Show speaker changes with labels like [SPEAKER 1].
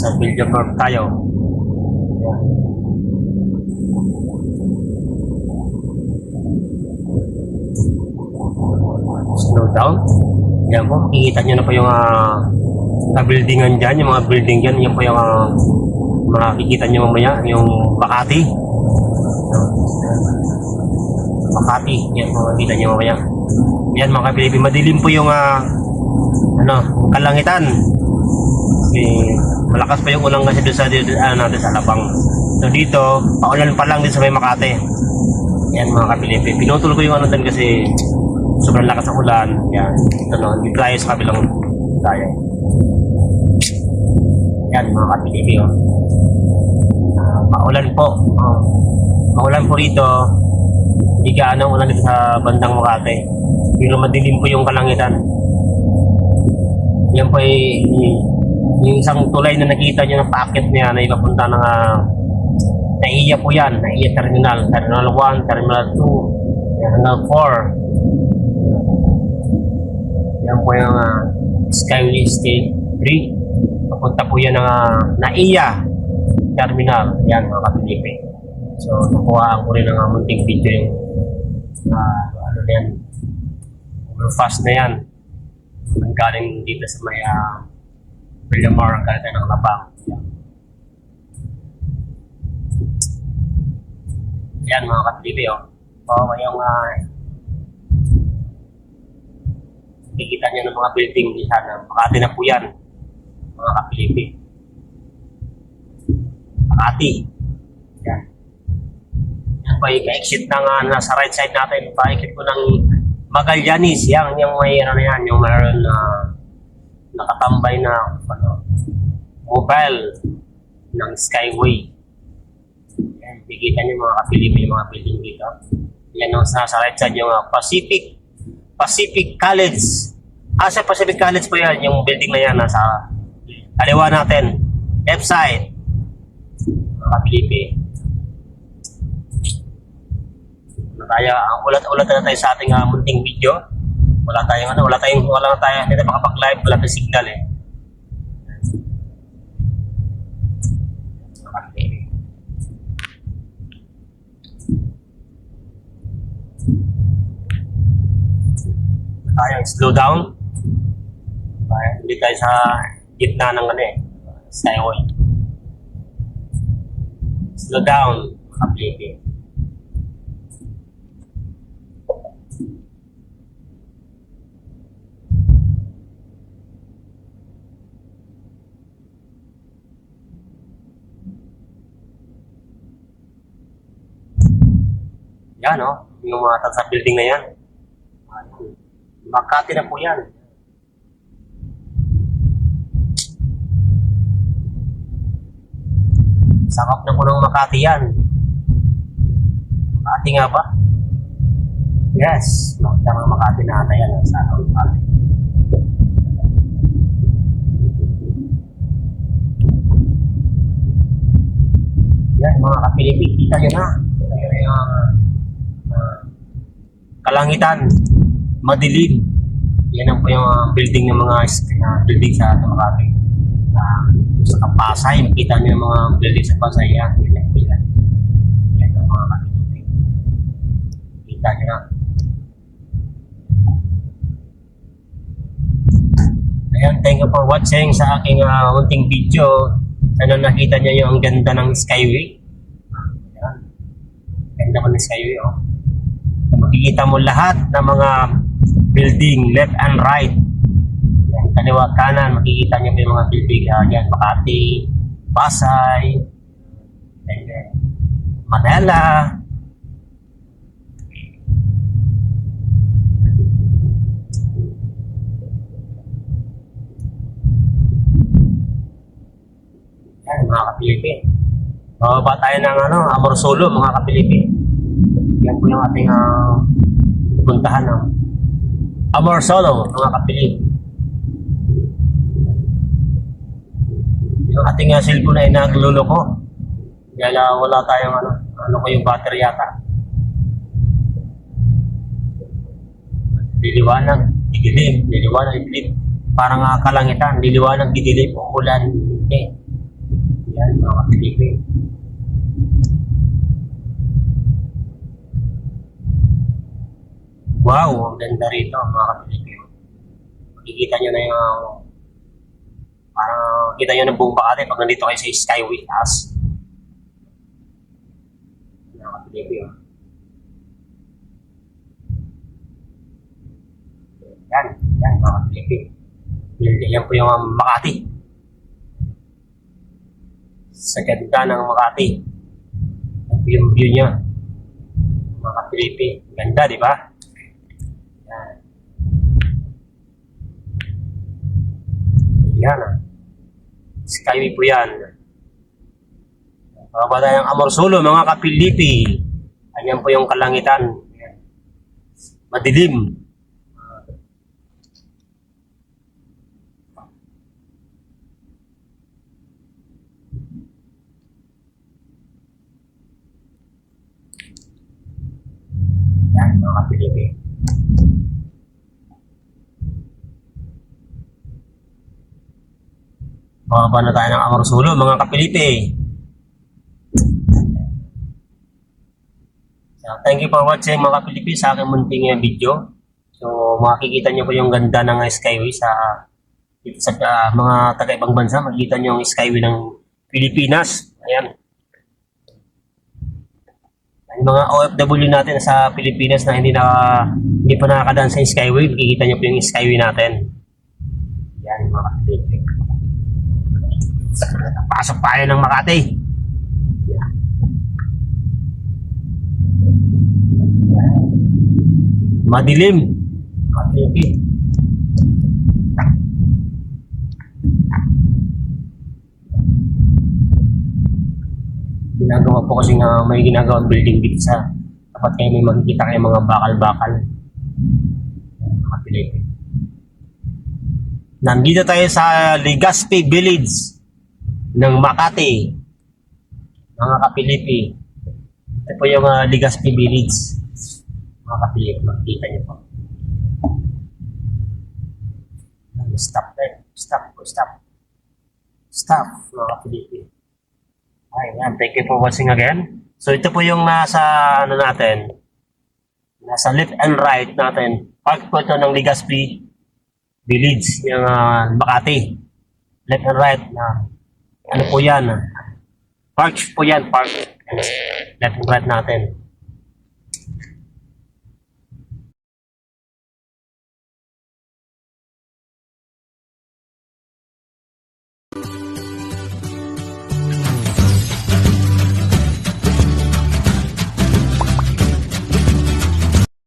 [SPEAKER 1] Nasa Bilderberg tayo. Yan. Slow down. Yan po, kikita nyo na po yung uh, buildingan dyan, yung mga building dyan, yan po yung uh, makikita nyo mamaya, yung Makati. Makati, yan makikita nyo mamaya. Yan mga kapilipi, madilim po yung ah, ano, kalangitan. Kasi malakas pa yung ulang kasi doon sa ano, natin sa Alabang. So dito, paulan pa lang din sa may Makati. Yan mga kapilipi. Pinutol ko yung ano doon kasi sobrang lakas ng ulan. Yan. Ito no, hindi tayo sa kabilang tayo. Yan mga kapilipi. Oh. Ah, paulan po. Oh. Maulan po rito. Hindi gaano ulan dito sa bandang Makati. Pero madilim po yung kalangitan. Yan po ay yung isang tulay na nakita nyo ng packet niya na ipapunta ng uh, Naiya po yan, Naiya Terminal, Terminal 1, Terminal 2, Terminal 4. Yan po yung uh, Skyway State 3. Papunta po yan ng uh, Naiya Terminal. Yan mga kapilipi. So, nakuhaan ko rin ng munting video yung uh, ano na yan, overfast na yan. Ang galing dito sa may uh, Villamar, ang galing tayo ng Labang. Yan. Mga kapilipi, oh. Oo, yung uh, nakikita nyo ng mga building di sana. Makati na po yan, mga kapilipi. Makati. Yan. Yan pa yung exit ng uh, nasa right side natin. Pa-exit po ng Magallanes. Yan, yung may ano na yan, yung mayroon na nakatambay na ano, mobile ng Skyway. Yan, nakikita niyo mga kapilipi yung mga building dito. Yan ang sa, sa right side yung uh, Pacific Pacific College. Ah, sa Pacific College po yan, yung building na yan nasa kaliwa natin. Left side. Mga kapilipi. Ano tayo, ang ulat-ulat na tayo sa ating uh, munting video. Wala tayong ano, wala tayong wala hindi tayo makapag-live, wala tayong signal eh. Mga tayo slow down. Tayo, hindi tayo sa gitna ng ano eh, skyway. Slow down, kapilipi. Yan, no? Yung mga sa building na yan. Makati na po yan. Sakap na po ng Makati yan. Makati nga ba? Yes, makita ng Makati na ata yan. Sa ng Makati. Yan, mga kapilipi, kita nyo na. Kita nyo na kalangitan madilim. Yan ang po yung building ng mga uh, building sa Makati. Uh, sa Pasay, makita niyo yung mga building sa Pasay yan. Yan ang mga kapitid. Kita niyo na. Ayan, thank you for watching sa aking uh, munting video. Sana nakita niyo yung ganda ng Skyway. Ayan. Ganda ko ng Skyway, oh makikita mo lahat ng mga building left and right. Yan, kaliwa kanan, makikita niyo yung mga building uh, yan, Makati, Pasay, and, Manila. Yan, mga kapilipi. Bababa tayo ng ano, Amorsolo, mga kapilipi. Yan po yung ating uh, puntahan ng Amor Solo, mga kapili. Yung ating uh, cellphone ay naglulo ko. Kaya uh, wala tayong ano, ano ko yung battery yata. Liliwanag, didilim, liliwanag, didilim. Parang uh, kalangitan, liliwanag, didilim, ulan, hindi. Yan, mga kapilipin. Wow, ang ganda rito, mga kapilipin. Makikita nyo na yung parang kita nyo ng buong Makati pag nandito kayo sa Skyway taas. Mga kapilipin. Yan, yan mga kapilipin. Yan po yung Makati. Sa ganda ng Makati. Yung view niya. Mga kapilipin. Ganda, di ba? Yan. Yan. Skyway po yan. Mga bata ng Amorsolo, mga kapilipi. Ayan po yung kalangitan. Madilim. Yan, mga kapilipi. Mga na tayo ng Amorsolo, mga kapilipi. So, thank you for watching mga kapilipi sa aking munting eh, video. So, makikita nyo po yung ganda ng Skyway sa dito sa ah, mga taga-ibang bansa. Makikita nyo yung Skyway ng Pilipinas. Ayan. Yung mga OFW natin sa Pilipinas na hindi na hindi pa nakakadaan sa Skyway, makikita nyo po yung Skyway natin. Yan mga kapilipi. Pasok tayo ng Makati. Madilim. Kapilipi. ginagawa po kasi nga may ginagawang building dito sa tapat kayo may makikita kayo mga bakal-bakal. Mga. Nandito tayo sa Legazpi Village ng Makati. Mga kapilipi. Ito po yung uh, Legazpi Village. Mga kapilipi, makikita niyo po. Stop there. Stop. Stop. Stop, mga kapilipi. Ayan, thank you for watching again. So ito po yung nasa ano natin, nasa left and right natin. Park po ito ng Legazpi Village, yung uh, Makati. Left and right na ano po yan. Park po yan, park. Left and natin.